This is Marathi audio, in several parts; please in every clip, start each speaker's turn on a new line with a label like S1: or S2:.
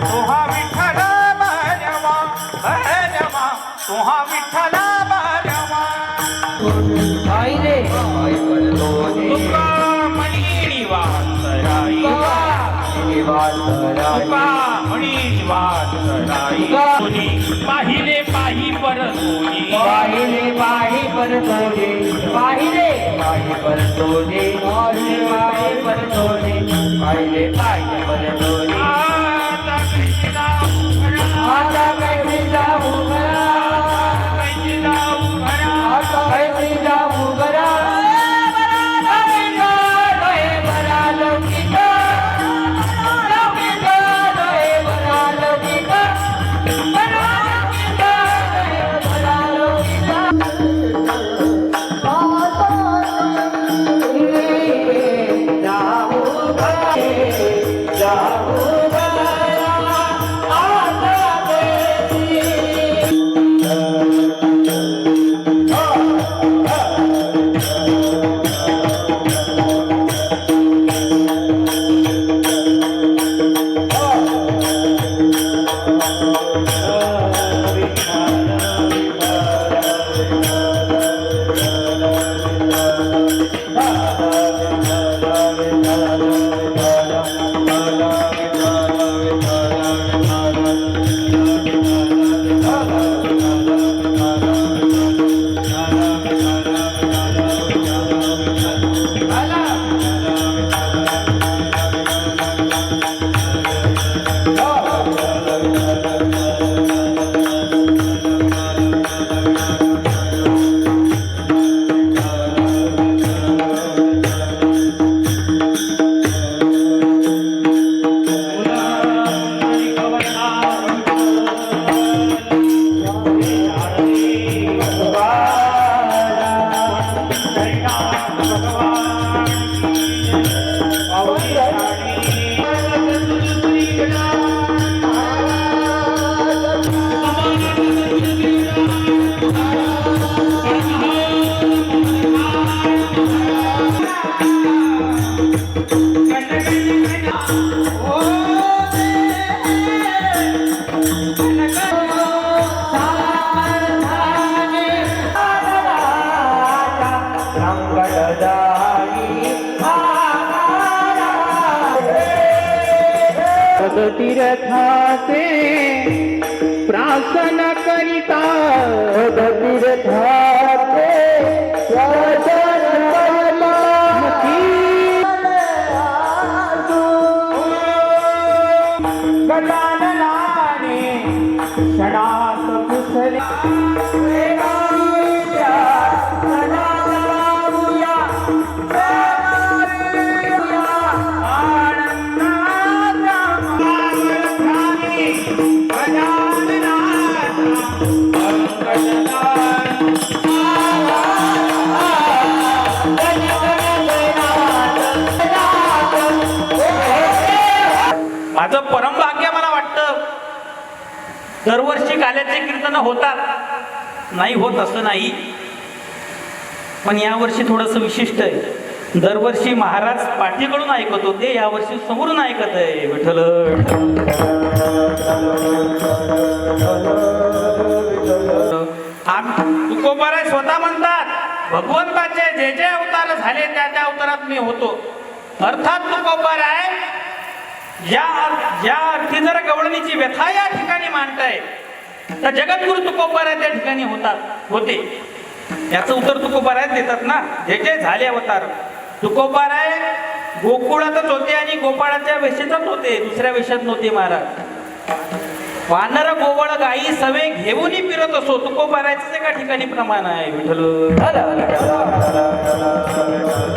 S1: तुहा विठ्ठल भरवा भरवा तुहा विठ्ठल भरवा.
S2: पाहिले
S1: कोणी पाही पर कोणी
S2: पाहिले पाही पर पाहिले पाही पर तोडे पाहिले पाही पर तोडे पाहिले पाही Allah.
S3: तीर्थाचे प्रार्थना करिता। तीर्थाचे प्रार्थना
S1: गजाननाने क्षणात कुसले दरवर्षी गाल्याचे कीर्तन होतात. नाही होत असं नाही. पण यावर्षी थोडस विशिष्ट आहे. दरवर्षी महाराज पाठीकडून ऐकत होते यावर्षी समोरून ऐकत आहे. विठ्ठल तुकोबाराय स्वतः म्हणतात भगवंताचे जे जे अवतार झाले त्या त्या अवतारात मी होतो. अर्थात तुकोबाराय या ज्या अर्थी जर गवळणीची व्यथा या ठिकाणी मांडताय तर जगद्गुरु तुकोबाराय त्या ठिकाणी होतात होते. याचं उत्तर तुकोबाराय देतात ना. जे जे झाले अवतार. तुकोबाराय गोकुळातच होते आणि गोपाळाच्या वेशेतच होते दुसऱ्या वेशात नव्हते महाराज. वानर गोवळ गाई सवे घेऊन फिरत असो. तुकोबारायचं एका ठिकाणी प्रमाण आहे विठ्ठल.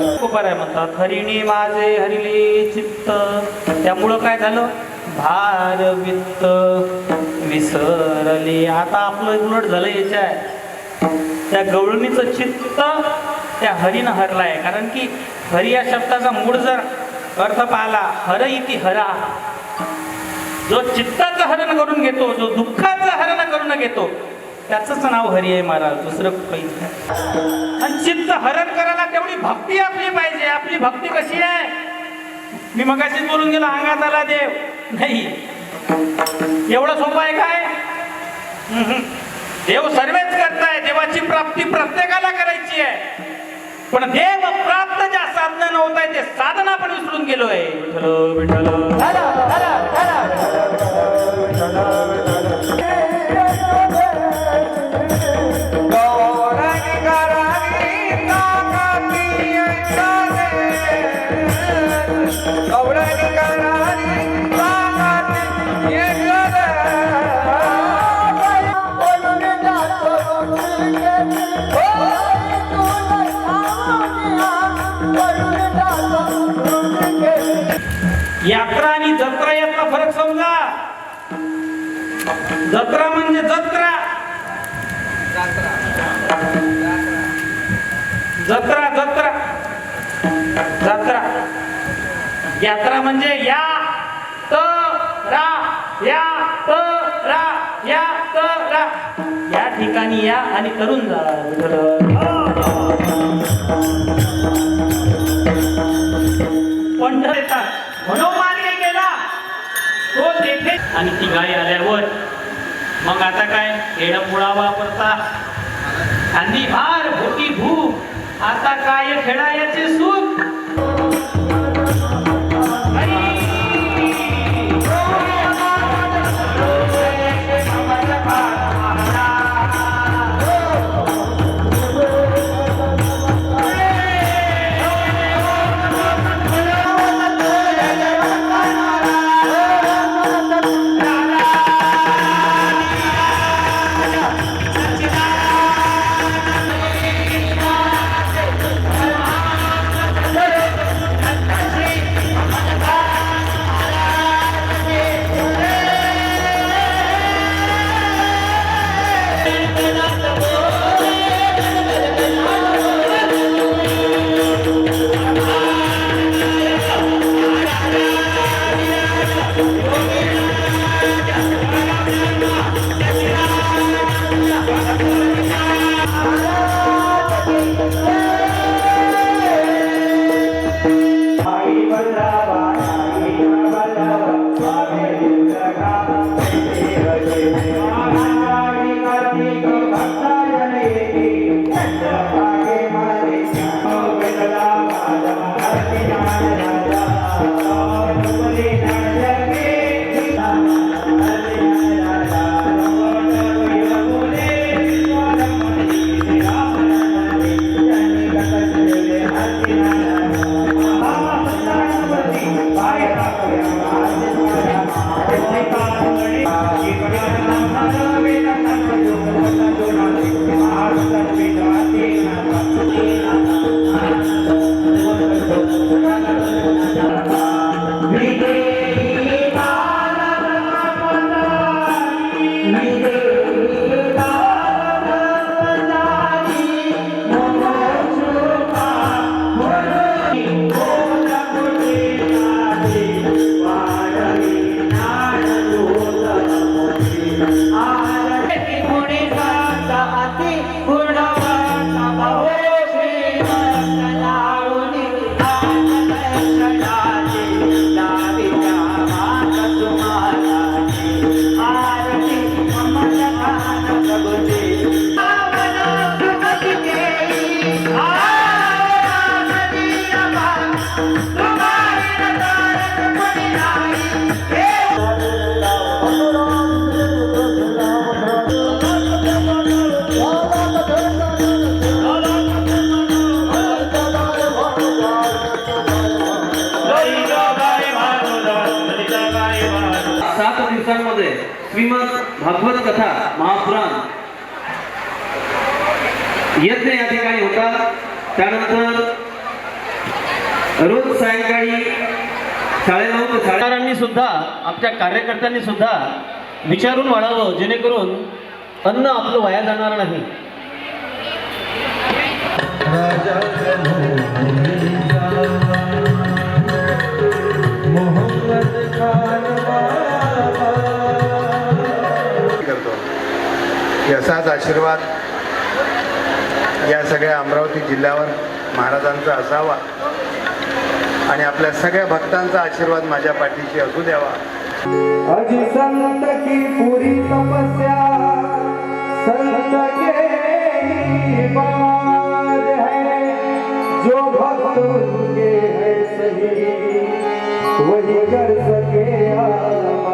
S1: तुकोबाराय म्हणतात हरिणी माझे हरिले चित्त. त्यामुळं काय झालं? भार वित्त विसरले. आता आपलं उलट झालं याच्या त्या गवळणीचं चित्त त्या हरीनं हरलाय. कारण की हरी या शब्दाचा मूळ जर अर्थ पाहिला हर इति हरा जो चित्ताचं हरण करून घेतो जो दुःखाचं हरण करून घेतो त्याच नाव हरी आहे महाराज दुसरं काहीच नाही. आणि चित्त हरण करायला तेवढी भक्ती आपली पाहिजे आपली भक्ती कशी आहे? मी मगाशीच बोलून गेलो अंगात आला देव. नाही. एवढं सोपं आहे काय? हम्म. देव सर्वच करताय देवाची प्राप्ती प्रत्येकाला करायची आहे. पण देव प्राप्त ज्या साधना नव्हत आहे ते साधना पण विसरून गेलोय. Vitthal Vitthal
S4: la
S1: love la जत्रा म्हणजे जत्रा. जत्रा जत्रा. जत्रा. यात्रा म्हणजे या त रा या त रा या त रा. या ठिकाणी या आणि करून जा. पंढर येतात मनोमार्ग हो, तो तेथे. आणि ती गाय आल्यावर मग आता काय? खेळपुळा वापरता आणि भार भूकी भूक. आता काय खेळायचे सुख
S2: सात महापुराण यज्ञ या ठिकाणी होता. त्यानंतर रोज सायंकाळी साडेनऊ ते साडेबारांनी सुद्धा आमच्या कार्यकर्त्यांनी सुद्धा विचारून वाढावं जेणेकरून अन्न आपलं वाया जाणार नाही.
S5: करतो याचाच आशीर्वाद या सगळ्या अमरावती जिल्ह्यावर महाराजांचा असावा आणि आपल्या सगळ्या भक्तांचा आशीर्वाद माझ्या पाठीशी असू द्यावा.
S6: अजी संत की तपस्या संत के है जो भक्त उनके है सही वही कर सके आबाद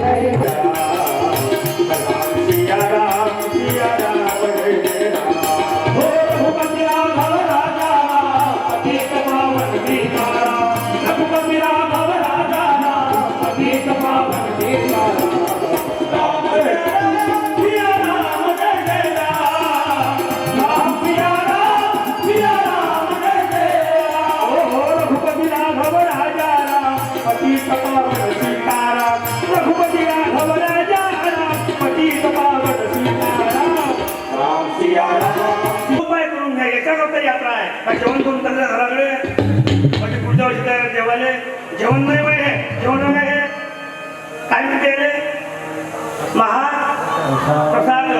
S7: Thank you. करून यात्रा आहे. का जेवण करून चाललं घराकडे. म्हणजे पुढच्या वर्षी काय जेवायला जेवण नाही वय आहे जेवण नाही आहे काय म्हणते रे? महा प्रसाद.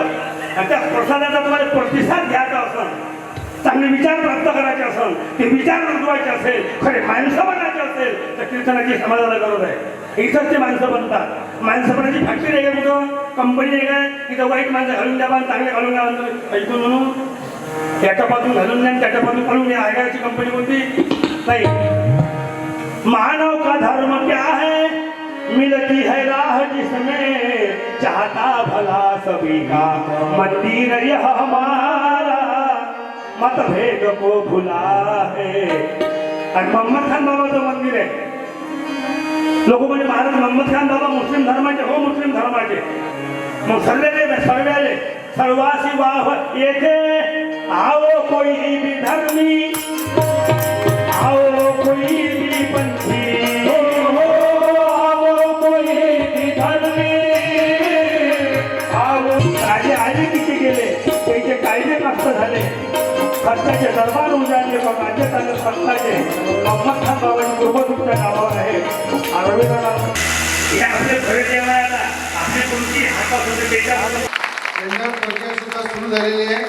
S7: त्या प्रसादाचा तुम्हाला प्रतिसाद घ्यायचा असं चांगले विचार प्राप्त करायचे असेल ते विचार रुजवायचे असेल खरे माणसं बनायचे असेल तर कीर्तनाची समाजाला गरज आहे. इथंच ते माणसं बनतात. माणसं बनायची फॅक्टरी आहे का कुठं? कंपनी आहे काय? इथं वाईट माणसं घालून द्या चांगले घालून द्या ऐकून म्हणून. त्याच्यापासून घालून द्या त्याच्यापासून काढून द्या आगाची कंपनी कोणती नाही. मानव का धर्म क्या है? मिलती है राह जिसमें चाहता भला सभी का. मंदिर यह हमारा मतभेद को भुला है. आणि मोहम्मद खान बाबाचं मंदिर आहे. लोक म्हणजे महाराज मोहम्मद खान बाबा मुस्लिम धर्माचे हो मुस्लिम धर्माचे. मग सर्वेले सर्वेले सर्वासी वाह येथे आओ कोई भी धर्मी आओ कोई भी पंथी आओ कोई भी धर्मी। आओ राजे आले किती गेले? त्याचे कायदे नष्ट झाले. खर्चाचे दरबार उजाडले पण राज्यात आले सत्ताचे मोहम्मद खान बाबांची कृपा तुमच्या नावावर आहे. रवींद्रनाथ हे आपले घरी देवाला आपली तुमची हातामध्ये बेटा
S8: सुरू झालेली आहे.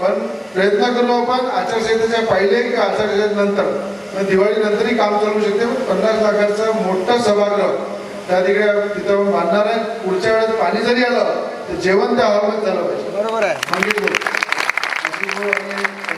S8: पण प्रयत्न करू आपण आचारसंहितेच्या पहिले किंवा आचारसंहितेनंतर दिवाळीनंतरही काम चालू शकते. पन्नास लाखाचा मोठा सभागृह. त्या तिकडे तिथं बांधणार आहे. पुढच्या वेळेस पाणी जरी आलं तर जेवण त्या हॉलमध्ये झालं पाहिजे. बरोबर आहे.